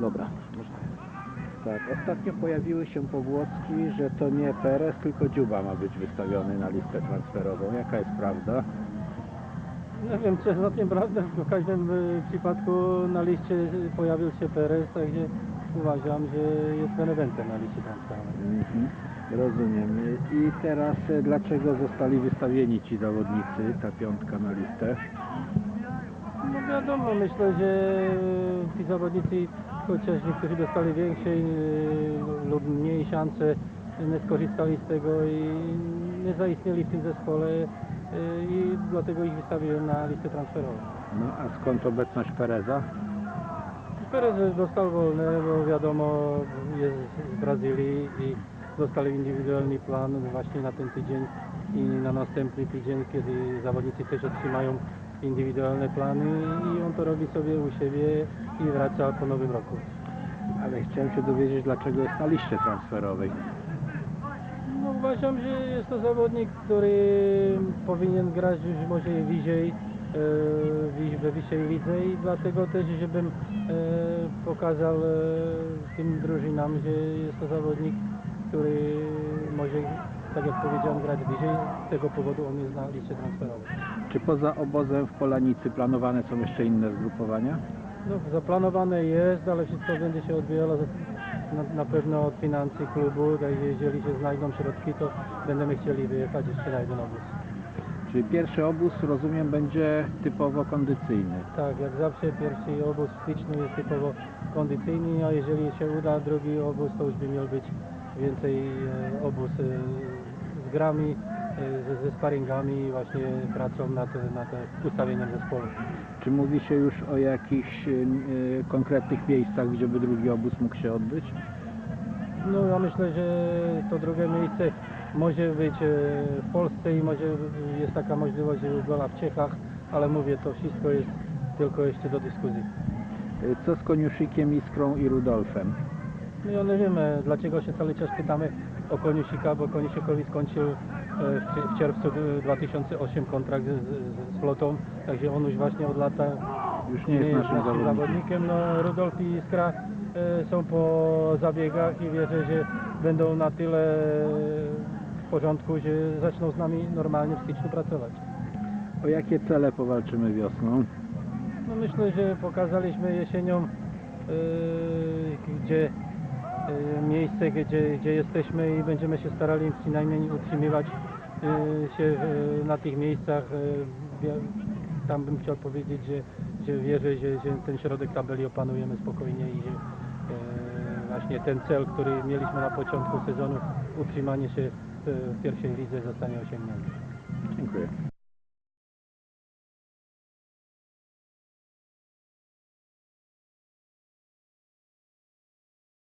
Dobra, można. Tak, ostatnio pojawiły się pogłoski, że to nie Perez, tylko Dziuba ma być wystawiony na listę transferową. Jaka jest prawda? Nie wiem, czy jest tym prawda, w każdym y, przypadku na liście pojawił się Perez, także uważam, że jest benewentem na liście transferowej. Mhm, rozumiem. I teraz e, dlaczego zostali wystawieni ci zawodnicy, ta piątka na listę? No wiadomo, myślę, że ci zawodnicy, chociaż niektórzy dostali większe y, lub mniej szanse, nie skorzystali z tego i nie zaistnieli w tym zespole y, i dlatego ich wystawiłem na listę transferową. No a skąd obecność Pereza? Perez dostał wolne, bo wiadomo jest z Brazylii i dostali indywidualny plan właśnie na ten tydzień i na następny tydzień, kiedy zawodnicy też otrzymają indywidualne plany i on to robi sobie u siebie i wraca po nowym roku. Ale chciałem się dowiedzieć, dlaczego jest na liście transferowej. No uważam, że jest to zawodnik, który powinien grać już może wyżej, e, we wyższej lidze i dlatego też, żebym e, pokazał e, tym drużynom, że jest to zawodnik, który może, tak jak powiedziałem, grać wyżej. Z tego powodu on jest na liście transferowej. Czy poza obozem w Polanicy planowane są jeszcze inne zgrupowania? No, zaplanowane jest, ale wszystko będzie się odbijało na, na pewno od financji klubu, także jeżeli się znajdą środki, to będziemy chcieli wyjechać jeszcze na jeden obóz. Czyli pierwszy obóz, rozumiem, będzie typowo kondycyjny. Tak, jak zawsze pierwszy obóz w styczniu jest typowo kondycyjny, a jeżeli się uda drugi obóz, to już by miał być więcej e, obóz e, z grami, ze, ze sparingami i właśnie pracą nad, nad ustawieniem zespołu. Czy mówi się już o jakichś e, e, konkretnych miejscach, gdzie by drugi obóz mógł się odbyć? No ja myślę, że to drugie miejsce może być e, w Polsce i może jest taka możliwość, że była w Czechach, ale mówię, to wszystko jest tylko jeszcze do dyskusji. Co z Koniuszykiem, Iskrą i Rudolfem? No nie wiemy, dlaczego się cały czas pytamy o Koniusika, bo Koniusikowi skończył w czerwcu 2008 kontrakt z, z, z flotą, także on już właśnie od lata Już nie jest naszym zawodnikiem. zawodnikiem. No, Rudolf i Iskra e, są po zabiegach i wierzę, że będą na tyle w porządku, że zaczną z nami normalnie w styczniu pracować. O jakie cele powalczymy wiosną? No myślę, że pokazaliśmy jesienią, e, gdzie e, miejsce, gdzie, gdzie jesteśmy i będziemy się starali przynajmniej utrzymywać e, się w- na tych miejscach. E, Tam bym chciał powiedzieć, że, że wierzę, że, że ten środek tabeli opanujemy spokojnie i że e, właśnie ten cel, który mieliśmy na początku sezonu, utrzymanie się w, w pierwszej lidze zostanie osiągnięty. Dziękuję.